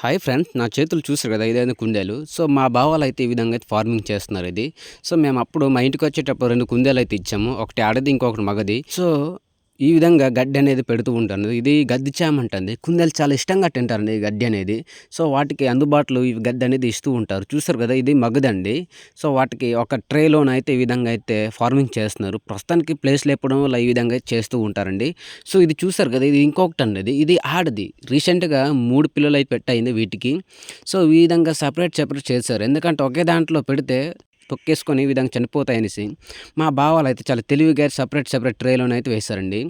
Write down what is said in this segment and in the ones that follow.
Hi friends నా చేతులు చూసారు కదా ఇదైనా కుందేలు? సో మా బావాలు అయితే ఈ విధంగా అయితే ఫార్మింగ్ చేస్తున్నారు ఇది. సో మేము అప్పుడు మా ఇంటికి వచ్చేటప్పుడు రెండు కుందేలు అయితే ఇచ్చాము. ఒకటి ఆడది ఇంకొకటి మగది. సో ఈ విధంగా గడ్డి అనేది పెడుతూ ఉంటాను ఇది గద్ది చామ అంటుంది. కుందేలు చాలా ఇష్టంగా తింటారండి ఈ గడ్డి అనేది. సో వాటికి అందుబాటులో ఈ గడ్డి అనేది ఇస్తూ ఉంటారు. చూసారు కదా ఇది మగదండి. సో వాటికి ఒక ట్రేలోనైతే ఈ విధంగా అయితే ఫార్మింగ్ చేస్తున్నారు. ప్రస్తుతానికి ప్లేస్ లేపడం వల్ల ఈ విధంగా చేస్తూ ఉంటారండి. సో ఇది చూసారు కదా ఇది ఇంకొకటి అండి. ఇది ఆడది. రీసెంట్గా మూడు పిల్లలు అయితే పెట్టయింది వీటికి. సో ఈ విధంగా సపరేట్ సపరేట్ చేశారు. ఎందుకంటే ఒకే దాంట్లో పెడితే తొక్కేసుకొని ఈ విధంగా చనిపోతాయనేసి మా బావాలు అయితే చాలా తెలివిగా సపరేట్ సపరేట్ ట్రేలోనే అయితే వేశారండి.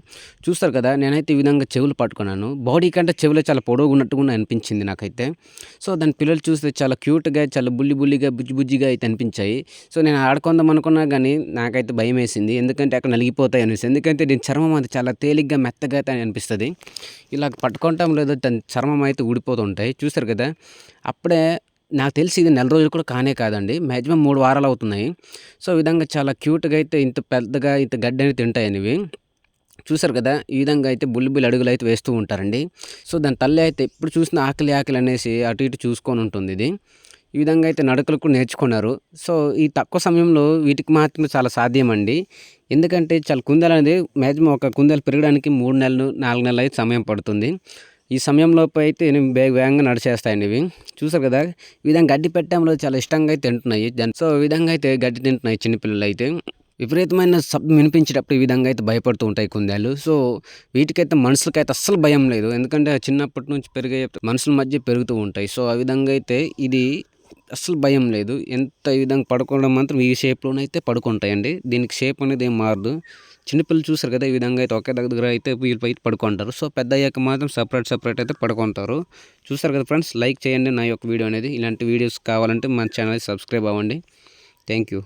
చూస్తారు కదా నేనైతే ఈ విధంగా చెవులు పట్టుకున్నాను. బాడీ కంటే చెవులు చాలా పొడవుగా ఉన్నట్టుగా అనిపించింది నాకైతే. సో దాని పిల్లలు చూస్తే చాలా క్యూట్గా చాలా బుల్లి బుల్లిగా బుజ్జి బుజ్జిగా అయితే అనిపించాయి. సో నేను ఆడుకుందాం అనుకున్నా కానీ నాకైతే భయం వేసింది. ఎందుకంటే అక్కడ నలిగిపోతాయి అనేసి. ఎందుకంటే దీని చర్మం అది చాలా తేలిగ్గా మెత్తగా అయితే అనిపిస్తుంది. ఇలా పట్టుకుంటాం లేదో దాని చర్మం అయితే ఊడిపోతుంటాయి. చూస్తారు కదా అప్పుడే నాకు తెలిసి ఇది నెల రోజులు కూడా కానే కాదండి. మ్యాక్సిమం మూడు వారాలు అవుతున్నాయి. సో ఈ విధంగా చాలా క్యూట్గా అయితే ఇంత పెద్దగా ఇంత గడ్డి అనేది తింటాయని ఇవి చూసారు కదా ఈ విధంగా అయితే బుల్లి బుల్లి అడుగులు అయితే వేస్తూ ఉంటారండి. సో దాని తల్లి అయితే ఎప్పుడు చూసిన ఆకలి ఆకలి అనేసి అటు ఇటు చూసుకొని ఉంటుంది ఇది. ఈ విధంగా అయితే నడకలు కూడా నేర్చుకున్నారు. సో ఈ తక్కువ సమయంలో వీటికి మాత్రమే చాలా సాధ్యం అండి ఎందుకంటే చాలా కుందేలు అనేది మ్యాక్సిమం ఒక కుందేలు పెరగడానికి మూడు నెలలు నాలుగు నెలలు అయితే సమయం పడుతుంది. ఈ సమయంలోపు అయితే నేను వేగంగా నడిచేస్తాయండి ఇవి. చూసారు కదా? ఈ విధంగా గడ్డి పెట్టడంలో చాలా ఇష్టంగా అయితే తింటున్నాయి. సో ఈ విధంగా అయితే గడ్డి తింటున్నాయి చిన్నపిల్లలు అయితే విపరీతమైన శబ్దం వినిపించేటప్పుడు ఈ విధంగా అయితే భయపడుతూ ఉంటాయి కుందేలు సో వీటికైతే మనుషులకైతే అస్సలు భయం లేదు. ఎందుకంటే చిన్నప్పటి నుంచి పెరిగే మనుషుల మధ్య పెరుగుతూ ఉంటాయి. సో ఆ విధంగా అయితే ఇది అస్సలు భయం లేదు. ఎంత ఈ విధంగా పడుకోవడం మాత్రం ఈ షేప్లోనైతే పడుకుంటాయండి. దీనికి షేప్ అనేది ఏం మారదు. చిన్నపిల్లలు చూసారు కదా ఈ విధంగా అయితే ఒకే దగ్గర అయితే వీళ్ళు అయితే పడుకుంటారు. సో పెద్ద అయ్యాక మాత్రం సపరేట్ సపరేట్ అయితే పడుకుంటారు. చూసారు కదా ఫ్రెండ్స్ లైక్ చేయండి. నా యొక్క వీడియో అనేది ఇలాంటి వీడియోస్ కావాలంటే మన ఛానల్ సబ్స్క్రైబ్ అవ్వండి. Thank you